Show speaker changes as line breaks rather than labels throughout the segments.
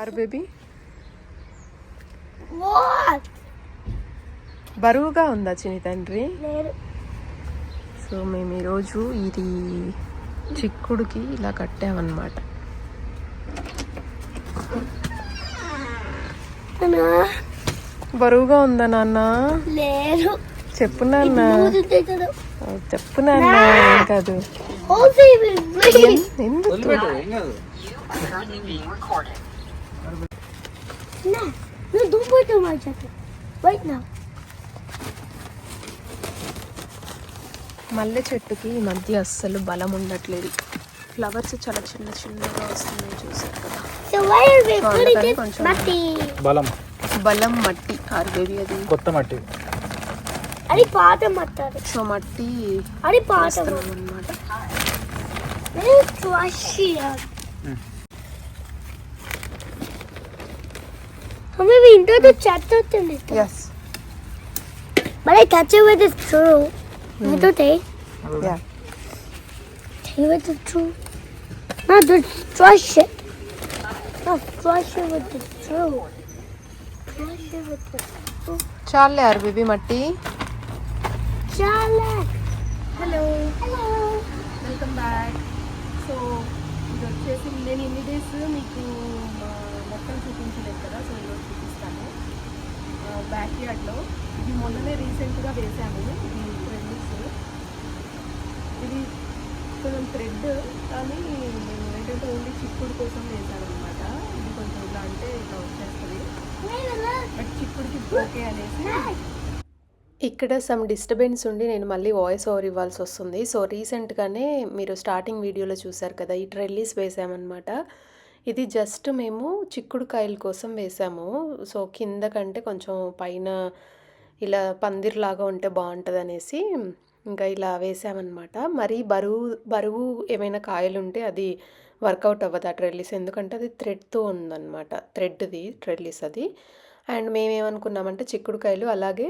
ఆరు baby?
What?
బరువుగా ఉందా చిన్ని తండ్రి?
లేదు.
సో మేము ఈరోజు ఇది చిక్కుడుకి ఇలా కట్టామన్నమాట. బరువుగా ఉందా నాన్న?
లేదు.
చెప్పు నాన్న. చెప్పు నాన్న ఏం కాదు.
హోల్సే
ఎన్- ఎందుకు
నా నువ్వు దుబ్బుతూ మార్చకు రైట్ నా
మల్లె చెట్టుకి ఈ మధ్య అస్సలు బలం ఉండట్లేదు. ఫ్లవర్స్ చాలా చిన్న చిన్నగా వస్తున్నాయి చూసారు కదా. కొంచెం-
మట్టి?
బలం.
బలం మట్టి ఆరు బేబీ అది.
కొత్త మట్టి.
అది పాత మట్టారు
సో మట్టి
అది పాత
వేస్తున్నాం అనమాట
నేను ట్రషి అమ్మ ఇంట్లో చెత్త వస్తుంది
yes
But I touch it with the true. I don't think.
Yeah
Take with the true. No, just brush it. No, brush it with the true. Brush it with the true.
చాలే ఆరు baby మట్టి
Charlotte.
Hello
Hello.
Welcome back so ఇది వచ్చేసి నేను ఇన్ని days మీకు పక్కన చూపించలేదు కదా సో ఈరోజు చూపిస్తాను. బ్యాక్ యార్డ్లో ఇది మొన్ననే రీసెంట్గా వేసాము ఇది థ్రెడ్స్ ఇది కొంచెం థ్రెడ్ కానీ నేను ఏంటంటే ఓన్లీ చిక్కుడు కోసం వేసాను అనమాట ఇది కొంచెం ఇలా అంటే ఇలా వచ్చేస్తుంది. బట్ చిక్కుడికి ఓకే అనేసి ఇక్కడ సమ్ డిస్టర్బెన్స్ ఉండి నేను మళ్ళీ వాయిస్ ఓవర్ ఇవ్వాల్సి వస్తుంది. సో రీసెంట్గానే మీరు స్టార్టింగ్ వీడియోలో చూసారు కదా ఈ ట్రెల్లీస్ వేసామన్నమాట ఇది జస్ట్ మేము చిక్కుడుకాయల కోసం వేసాము. సో కింద కంటే కొంచెం పైన ఇలా పందిర్లాగా ఉంటే బాగుంటుంది అనేసి ఇంకా ఇలా వేసామన్నమాట. మరి బరువు బరువు ఏమైనా కాయలు ఉంటే అది వర్కౌట్ అవ్వదు ఆ ట్రెల్లీస్ ఎందుకంటే అది థ్రెడ్తో ఉందన్నమాట. థ్రెడ్ది ట్రెల్లీస్ అది. అండ్ మేమేమనుకున్నామంటే చిక్కుడుకాయలు అలాగే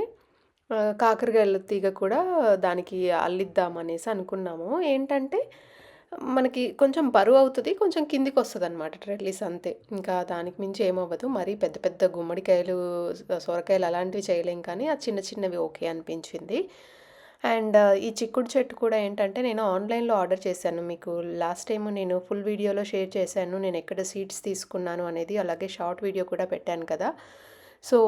కాకరకాయలు కాకరకాయల తీగ కూడా దానికి అల్లిద్దాం అనేసి అనుకున్నాము. ఏంటంటే మనకి కొంచెం బరువు అవుతుంది కొంచెం కిందికి వస్తుంది అనమాట ట్రెడ్లీస్ అంతే. ఇంకా దానికి మించి ఏమవ్వదు. మరీ పెద్ద పెద్ద గుమ్మడికాయలు సొరకాయలు అలాంటివి చేయలేం కానీ ఆ చిన్న చిన్నవి ఓకే అనిపించింది. అండ్ ఈ చిక్కుడు చెట్టు కూడా ఏంటంటే నేను ఆన్లైన్లో ఆర్డర్ చేశాను. మీకు లాస్ట్ టైం నేను ఫుల్ వీడియోలో షేర్ చేశాను. నేను ఎక్కడ సీడ్స్ తీసుకున్నాను అనేది అలాగే షార్ట్ వీడియో కూడా పెట్టాను కదా. సో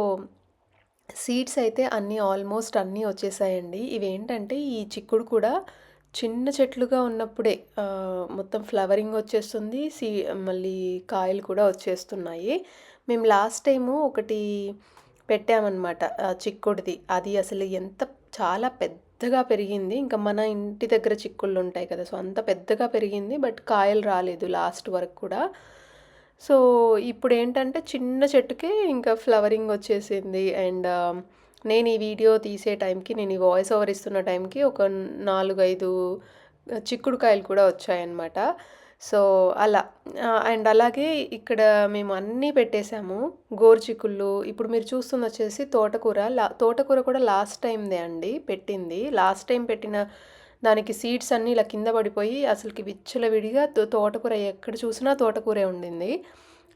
సీడ్స్ అయితే అన్నీ ఆల్మోస్ట్ అన్నీ వచ్చేసాయండి. ఇవి ఏంటంటే ఈ చిక్కుడు కూడా చిన్న చెట్లుగా ఉన్నప్పుడే మొత్తం ఫ్లవరింగ్ వచ్చేస్తుంది. సీ మళ్ళీ కాయలు కూడా వచ్చేస్తున్నాయి. మేము లాస్ట్ టైము ఒకటి పెట్టామన్నమాట చిక్కుడిది. అది అసలు ఎంత చాలా పెద్దగా పెరిగింది. ఇంకా మన ఇంటి దగ్గర చిక్కుళ్ళు ఉంటాయి కదా సో అంత పెద్దగా పెరిగింది బట్ కాయలు రాలేదు లాస్ట్ వరకు కూడా. సో ఇప్పుడు ఏంటంటే చిన్న చెట్టుకే ఇంకా ఫ్లవరింగ్ వచ్చేసింది. అండ్ నేను ఈ వీడియో తీసే టైంకి నేను ఈ వాయిస్ ఓవర్ ఇస్తున్న టైంకి ఒక నాలుగు ఐదు చిక్కుడుకాయలు కూడా వచ్చాయన్నమాట. సో అలా. అండ్ అలాగే ఇక్కడ మేము అన్నీ పెట్టేశాము. గోరుచిక్కుళ్ళు ఇప్పుడు మీరు చూస్తుంది వచ్చేసి తోటకూర. లా తోటకూర కూడా లాస్ట్ టైందే అండి పెట్టింది. లాస్ట్ టైం పెట్టిన దానికి సీడ్స్ అన్నీ ఇలా కింద పడిపోయి అసలుకి విచ్చల విడిగా తోటకూర ఎక్కడ చూసినా తోటకూరే ఉండింది.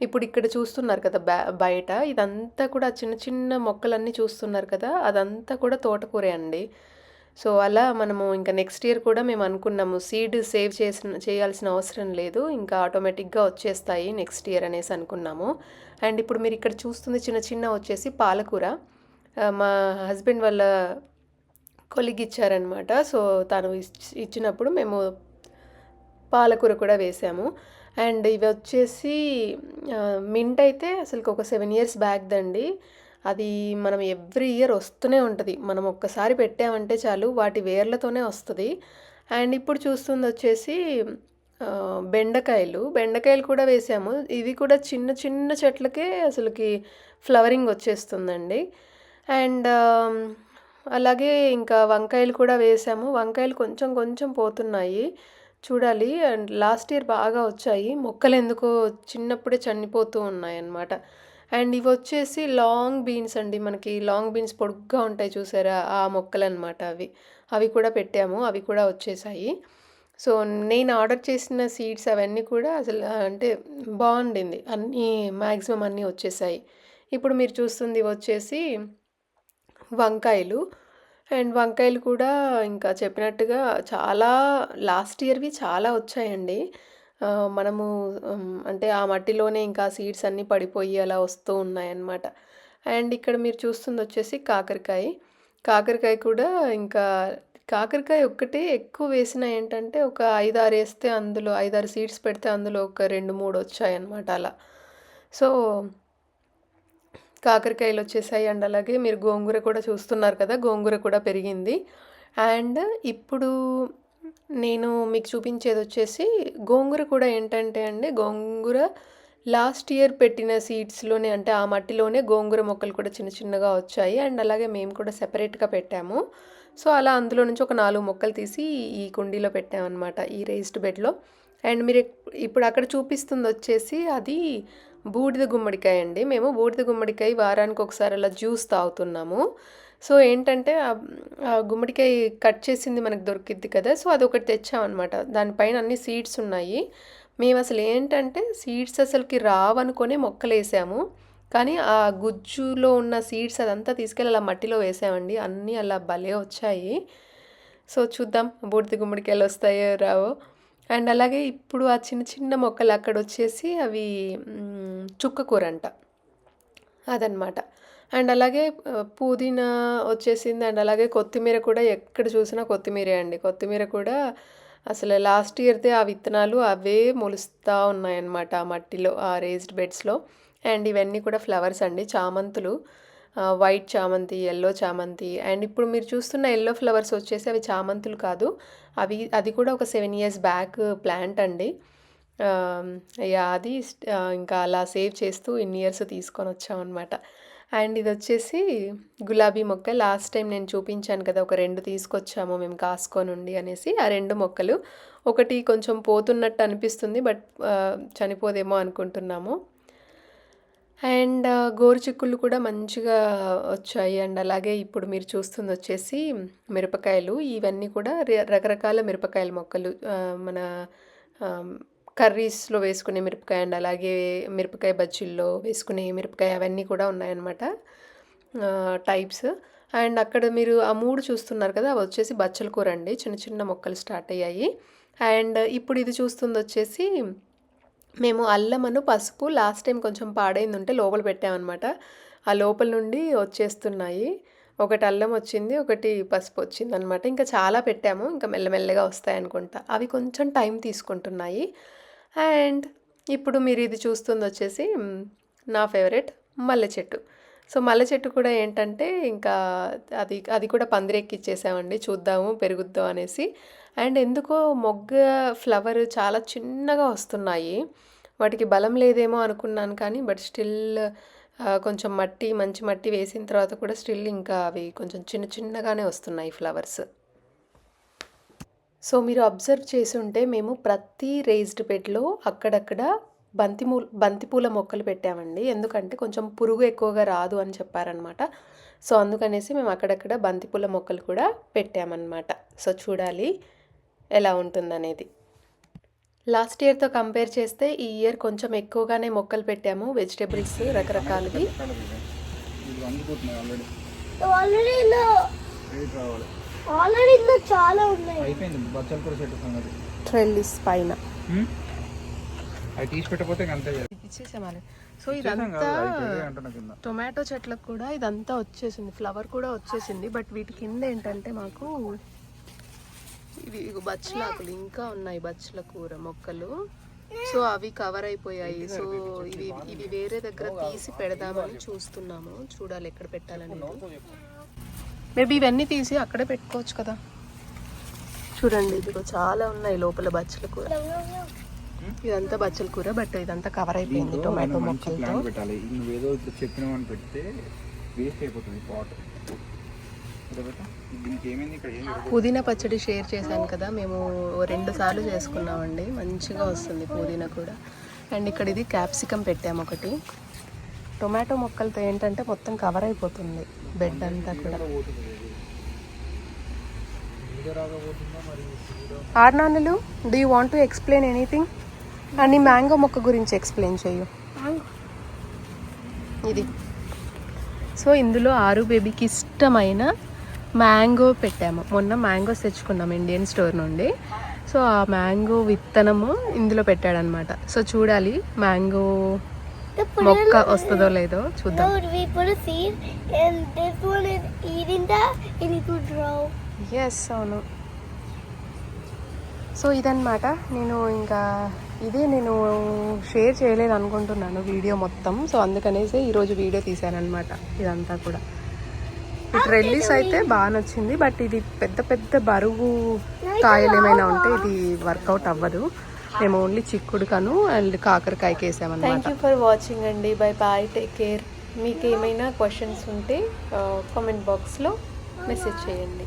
ఇప్పుడు ఇక్కడ చూస్తున్నారు కదా బ్యా బయట ఇదంతా కూడా చిన్న చిన్న మొక్కలన్నీ చూస్తున్నారు కదా అదంతా కూడా తోటకూరే అండి. సో అలా మనము ఇంకా నెక్స్ట్ ఇయర్ కూడా మేము అనుకున్నాము సీడ్ సేవ్ చేసిన చేయాల్సిన అవసరం లేదు ఇంకా ఆటోమేటిక్గా వచ్చేస్తాయి నెక్స్ట్ ఇయర్ అనేసి అనుకున్నాము. అండ్ ఇప్పుడు మీరు ఇక్కడ చూస్తుంది చిన్న చిన్న వచ్చేసి పాలకూర. మా హస్బెండ్ వాళ్ళ కొలిగి ఇచ్చారనమాట సో తను ఇచ్చినప్పుడు మేము పాలకూర కూడా వేసాము. అండ్ ఇవి వచ్చేసి మింట్ అయితే అసలు ఒక సెవెన్ ఇయర్స్ బ్యాక్ దండి. అది మనం ఎవ్రీ ఇయర్ వస్తూనే ఉంటుంది. మనం ఒక్కసారి పెట్టామంటే చాలు వాటి వేర్లతోనే వస్తుంది. అండ్ ఇప్పుడు చూస్తుంది వచ్చేసి బెండకాయలు. బెండకాయలు కూడా వేసాము. ఇవి కూడా చిన్న చిన్న చెట్లకే అసలుకి ఫ్లవరింగ్ వచ్చేస్తుందండి. అండ్ అలాగే ఇంకా వంకాయలు కూడా వేసాము. వంకాయలు కొంచెం కొంచెం పోతున్నాయి. చూడాలి. అండ్ లాస్ట్ ఇయర్ బాగా వచ్చాయి. మొక్కలు ఎందుకో చిన్నప్పుడే చనిపోతూ ఉన్నాయి అన్నమాట అండ్ ఇవి వచ్చేసి లాంగ్ బీన్స్ అండి. మనకి లాంగ్ బీన్స్ పొడుగ్గా ఉంటాయి చూసారా? ఆ మొక్కలు అనమాట అవి. అవి కూడా పెట్టాము. అవి కూడా వచ్చేసాయి. సో నేను ఆర్డర్ చేసిన సీడ్స్ అవన్నీ కూడా అసలు అంటే బాగుండింది. అన్నీ మ్యాక్సిమం అన్నీ వచ్చేసాయి. ఇప్పుడు మీరు చూస్తుంది వచ్చేసి వంకాయలు. అండ్ వంకాయలు కూడా ఇంకా చెప్పినట్టుగా చాలా లాస్ట్ ఇయర్వి చాలా వచ్చాయండి. మనము అంటే ఆ మట్టిలోనే ఇంకా సీడ్స్ అన్నీ పడిపోయి అలా వస్తూ ఉన్నాయన్నమాట. అండ్ ఇక్కడ మీరు చూస్తుంది వచ్చేసి కాకరకాయ. కాకరకాయ కూడా ఇంకా కాకరకాయ ఒక్కటే ఎక్కువ వేసిన ఏంటంటే ఒక ఐదారు వేస్తే అందులో ఐదారు సీడ్స్ పెడితే అందులో ఒక రెండు మూడు వచ్చాయన్నమాట అలా. సో కాకరకాయలు వచ్చేసాయి అండ్ అలాగే మీరు గోంగూర కూడా చూస్తున్నారు కదా గోంగూర కూడా పెరిగింది. అండ్ ఇప్పుడు నేను మీకు చూపించేది వచ్చేసి గోంగూర కూడా ఏంటంటే అండి గోంగూర లాస్ట్ ఇయర్ పెట్టిన సీడ్స్లోనే అంటే ఆ మట్టిలోనే గోంగూర మొక్కలు కూడా చిన్న చిన్నగా వచ్చాయి. అండ్ అలాగే మేము కూడా సెపరేట్గా పెట్టాము. సో అలా అందులో నుంచి ఒక నాలుగు మొక్కలు తీసి ఈ కుండీలో పెట్టామన్నమాట ఈ రేస్డ్ బెడ్లో అండ్ మీరు ఇప్పుడు అక్కడ చూపిస్తుంది వచ్చేసి అది బూడిద గుమ్మడికాయ అండి. మేము బూడిద గుమ్మడికాయ వారానికి ఒకసారి అలా జ్యూస్ తాగుతున్నాము. సో ఏంటంటే ఆ- గుమ్మడికాయ కట్ చేసింది మనకు దొరికిద్ది కదా సో అది ఒకటి తెచ్చామన్నమాట. దానిపైన అన్ని సీడ్స్ ఉన్నాయి. మేము అసలు ఏంటంటే సీడ్స్ అసలుకి రావనుకునే మొక్కలు వేసాము. కానీ ఆ గుజ్జులో ఉన్న సీడ్స్ అదంతా తీసుకెళ్ళి అలా మట్టిలో వేసామండి. అన్నీ అలా భలే వచ్చాయి. సో చూద్దాం బూడిద గుమ్మడికాయలు వస్తాయో రావో. అండ్ అలాగే ఇప్పుడు ఆ చిన్న చిన్న మొక్కలు అక్కడ వచ్చేసి అవి చుక్కకూర చుక్క కూర అంట అదనమాట అండ్ అలాగే పుదీనా వచ్చేసింది. అండ్ అలాగే కొత్తిమీర కూడా ఎక్కడ చూసినా కొత్తిమీరే అండి. కొత్తిమీర కూడా అసలు లాస్ట్ ఇయర్దే ఆ విత్తనాలు అవే మొలుస్తూ ఉన్నాయన్నమాట ఆ మట్టిలో ఆ రేస్డ్ బెడ్స్లో అండ్ ఇవన్నీ కూడా ఫ్లవర్స్ అండి చామంతులు. వైట్ చామంతి ఎల్లో చామంతి అండ్ ఇప్పుడు మీరు చూస్తున్న ఎల్లో ఫ్లవర్స్ వచ్చేసి అవి చామంతులు కాదు. అవి అది కూడా ఒక సెవెన్ ఇయర్స్ బ్యాక్ ప్లాంట్ అండి. యా అది ఇంకా అలా సేవ్ చేస్తూ ఇన్ని ఇయర్స్ తీసుకొని వచ్చామన్నమాట అండ్ ఇది వచ్చేసి గులాబీ మొక్క. లాస్ట్ టైం నేను చూపించాను కదా ఒక రెండు తీసుకొచ్చాము మేము కాసుకొని ఉండి అనేసి. ఆ రెండు మొక్కలు ఒకటి కొంచెం పోతున్నట్టు అనిపిస్తుంది బట్ చనిపోదేమో అనుకుంటున్నాము. అండ్ గోరుచిక్కుళ్ళు కూడా మంచిగా వచ్చాయి. అండ్ అలాగే ఇప్పుడు మీరు చూస్తుంది వచ్చేసి మిరపకాయలు. ఇవన్నీ కూడా ర- రకరకాల మిరపకాయల మొక్కలు. మన కర్రీస్లో వేసుకునే మిరపకాయ అండ్ అలాగే మిరపకాయ బజ్జీల్లో వేసుకునే మిరపకాయ అవన్నీ కూడా ఉన్నాయన్నమాట. టైప్స్. అండ్ అక్కడ మీరు ఆ మూడు చూస్తున్నారు కదా అవి వచ్చేసి బచ్చల కూర అండి. చిన్న చిన్న మొక్కలు స్టార్ట్ అయ్యాయి. అండ్ ఇప్పుడు ఇది చూస్తుంది వచ్చేసి మేము అల్లమను పసుపు లాస్ట్ టైం కొంచెం పాడైంది ఉంటే లోపల పెట్టామన్నమాట. ఆ లోపల నుండి వచ్చేస్తున్నాయి. ఒకటి అల్లం వచ్చింది ఒకటి పసుపు వచ్చింది అనమాట ఇంకా చాలా పెట్టాము. ఇంకా మెల్లమెల్లగా వస్తాయి అనుకుంటా అవి కొంచెం టైం తీసుకుంటున్నాయి. అండ్ ఇప్పుడు మీరు ఇది చూస్తుంది వచ్చేసి నా ఫేవరెట్ మల్లె చెట్టు. సో మల్లె చెట్టు కూడా ఏంటంటే ఇంకా అది అది కూడా పందిరెక్కిచ్చేసామండి చూద్దాము పెరుగుద్దాం అనేసి. అండ్ ఎందుకో మొగ్గ ఫ్లవర్ చాలా చిన్నగా వస్తున్నాయి. వాటికి బలం లేదేమో అనుకున్నాను కానీ బట్ స్టిల్ కొంచెం మట్టి మంచి మట్టి వేసిన తర్వాత కూడా స్టిల్ ఇంకా అవి కొంచెం చిన్న చిన్నగానే వస్తున్నాయి ఫ్లవర్స్. సో మీరు అబ్జర్వ్ చేసి ఉంటే మేము ప్రతి రేజ్డ్ బెడ్లో అక్కడక్కడ బంతి బంతిపూల మొక్కలు పెట్టామండి. ఎందుకంటే కొంచెం పురుగు ఎక్కువగా రాదు అని చెప్పారనమాట. సో అందుకనేసి మేము అక్కడక్కడ బంతిపూల మొక్కలు కూడా పెట్టామన్నమాట. సో చూడాలి. ఎలా ఉంటుందనేది. లాస్ట్ ఇయర్తో కంపేర్ చేస్తే ఈ ఇయర్ కొంచెం ఎక్కువగానే మొక్కలు పెట్టాము వెజిటేబుల్స్ రకరకాలవి. ట్రెల్లిస్ పైన. సో ఇదంతా టొమాటో చెట్లకు కూడా ఇదంతా వచ్చేసింది ఫ్లవర్ కూడా వచ్చేసింది. బట్ వీటి కింద ఏంటంటే మాకు ఇవి బచ్చలాకులు. ఇంకా ఉన్నాయి బచ్చల కూర మొక్కలు. సో అవి కవర్ అయిపోయాయి. సో ఇవి ఇవి వేరే దగ్గర తీసి పెడదామని చూస్తున్నాము. చూడాలి ఎక్కడ పెట్టాలనేది మేబీ ఇవన్నీ తీసి అక్కడే పెట్టుకోవచ్చు కదా. చూడండి ఇదిగో చాలా ఉన్నాయి లోపల బచ్చల కూర. ఇదంతా బచ్చల కూర బట్ ఇదంతా కవర్ అయిపోయింది టొమాటో మొక్కలతో.
పెట్టాలి. ఇప్పుడు చెప్పినామని పెడితే వేస్ట్ అయిపోతుంది పాట్
పుదీనా పచ్చడి షేర్ చేశాను కదా మేము రెండు సార్లు చేసుకున్నామండి. మంచిగా వస్తుంది పుదీనా కూడా. అండ్ ఇక్కడ ఇది క్యాప్సికం పెట్టాము ఒకటి. టొమాటో మొక్కలతో ఏంటంటే మొత్తం కవర్ అయిపోతుంది బెడ్ అంతా కూడా. ఆర్నాన్నలు do you want to explain anything అని మ్యాంగో మొక్క గురించి ఎక్స్ప్లెయిన్ చేయు ఇది. సో ఇందులో ఆరు బేబీకి ఇష్టమైన మ్యాంగో పెట్టాము. మొన్న మ్యాంగోస్ తెచ్చుకున్నాం ఇండియన్ స్టోర్ నుండి. సో ఆ మ్యాంగో విత్తనము ఇందులో పెట్టాడనమాట. సో చూడాలి మ్యాంగో మొక్క వస్తుందో లేదో చూద్దాం. ఎస్ అవును. సో ఇదన్నమాట. నేను ఇంకా ఇదే నేను షేర్ చేయలేదు అనుకుంటున్నాను వీడియో మొత్తం. సో అందుకనేసి ఈరోజు వీడియో తీశానమాట ఇదంతా కూడా. ఈ ట్రెల్లీస్ అయితే బాగా నచ్చింది బట్ ఇది పెద్ద పెద్ద బరువు కాయలు ఏమైనా ఉంటే ఇది వర్కౌట్ అవ్వదు. మేము ఓన్లీ చిక్కుడుకను అండ్ కాకరకాయకి వేసామన్నమాట థ్యాంక్ యూ ఫర్ వాచింగ్ అండి. బై బాయ్ టేక్ కేర్ మీకు ఏమైనా క్వశ్చన్స్ ఉంటే కామెంట్ బాక్స్లో మెసేజ్ చేయండి.